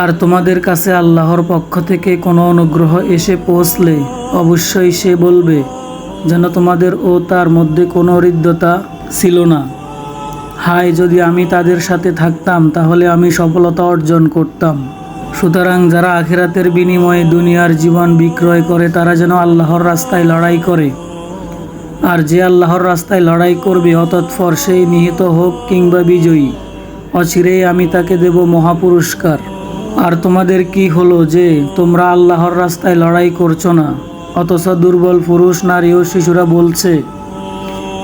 আর তোমাদের কাছে আল্লাহর পক্ষ থেকে কোনো অনুগ্রহ এসে পৌঁছলে অবশ্যই সে বলবে, যেন তোমাদের ও তার মধ্যে কোনো হৃদ্যতা ছিল না। হায়, যদি আমি তাদের সাথে থাকতাম, তাহলে আমি সফলতা অর্জন করতাম। সুতরাং যারা আখেরাতের বিনিময়ে দুনিয়ার জীবন বিক্রয় করে, তারা যেন আল্লাহর রাস্তায় লড়াই করে। আর যে আল্লাহর রাস্তায় লড়াই করবে, অতৎপর সেই নিহিত হোক কিংবা বিজয়ী, অচিরেই আমি তাকে দেব মহাপুরস্কার। আর তোমাদের কি হলো যে তোমরা আল্লাহর রাস্তায় লড়াই করছ না? অথচ দুর্বল পুরুষ, নারী ও শিশুরা বলছে,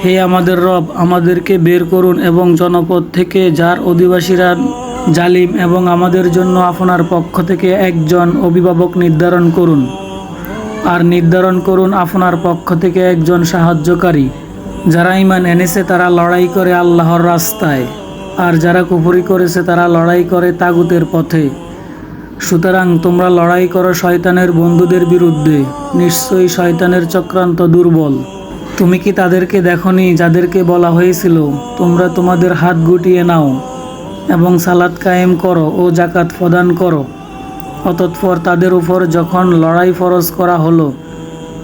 হে আমাদের রব, আমাদেরকে বের করুন এবং জনপদ থেকে যার অধিবাসীরা জালিম এবং আমাদের জন্য আপনার পক্ষ থেকে একজন অভিভাবক নির্ধারণ করুন। আর নির্ধারণ করুন আপনার পক্ষ থেকে একজন সাহায্যকারী। যারা ইমান এনেছে তারা লড়াই করে আল্লাহর রাস্তায়। আর যারা কুফরি করেছে তারা লড়াই করে তাগুতের পথে। সুতরাং তোমরা লড়াই করো শয়তানের বন্ধুদের বিরুদ্ধে। নিশ্চয়ই শয়তানের চক্রান্ত দুর্বল। তুমি কি তাদেরকে দেখনি যাদেরকে বলা হয়েছিল, তোমরা তোমাদের হাত গুটিয়ে নাও এবং সালাদ কায়েম করো ও জাকাত প্রদান করো অতৎপর তাদের উপর যখন লড়াই ফরজ করা হলো,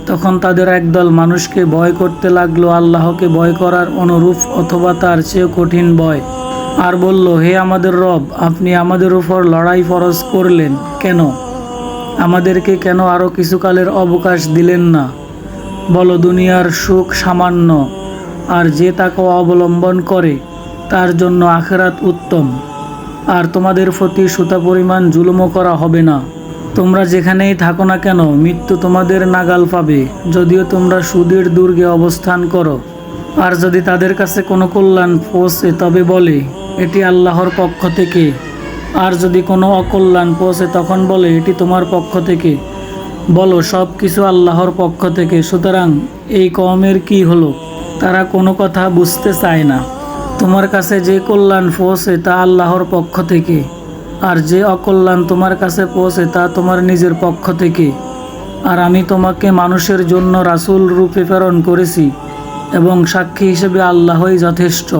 তখন তাদের একদল মানুষকে ভয় করতে লাগল আল্লাহকে ভয় করার অনুরূপ অথবা তার চেয়েও কঠিন ভয়। আর বলল, হে আমাদের রব, আপনি আমাদের উপর লড়াই ফরজ করলেন কেন? আমাদেরকে কেন আরও কিছুকালের অবকাশ দিলেন না? বলো, দুনিয়ার সুখ সামান্য, আর যে তাকে অবলম্বন করে, তার জন্য আখেরাত উত্তম। আর তোমাদের প্রতি সুতা পরিমাণ জুলুমও করা হবে না। তোমরা যেখানেই থাকো না কেন, মৃত্যু তোমাদের নাগাল পাবে, যদিও তোমরা সুদীর দুর্গে অবস্থান করো। আর যদি তাদের কাছে কোনো কল্যাণ পৌঁছে, তবে বলে এটি আল্লাহর পক্ষ থেকে। আর যদি কোনো অকল্যাণ পৌঁছে, তখন বলে, এটি তোমার পক্ষ থেকে। বলো সব কিছু আল্লাহর পক্ষ থেকে। সুতরাং এই কমের কি হলো? তারা কোনো কথা বুঝতে চায় না। তোমার কাছে যে কল্যাণ পৌঁছে, তা আল্লাহর পক্ষ থেকে। আর যে অকল্যাণ তোমার কাছে পৌঁছে, তা তোমার নিজের পক্ষ থেকে। আর আমি তোমাকে মানুষের জন্য রাসূল রূপে প্রেরণ করেছি এবং সাক্ষী হিসেবে আল্লাহই যথেষ্ট।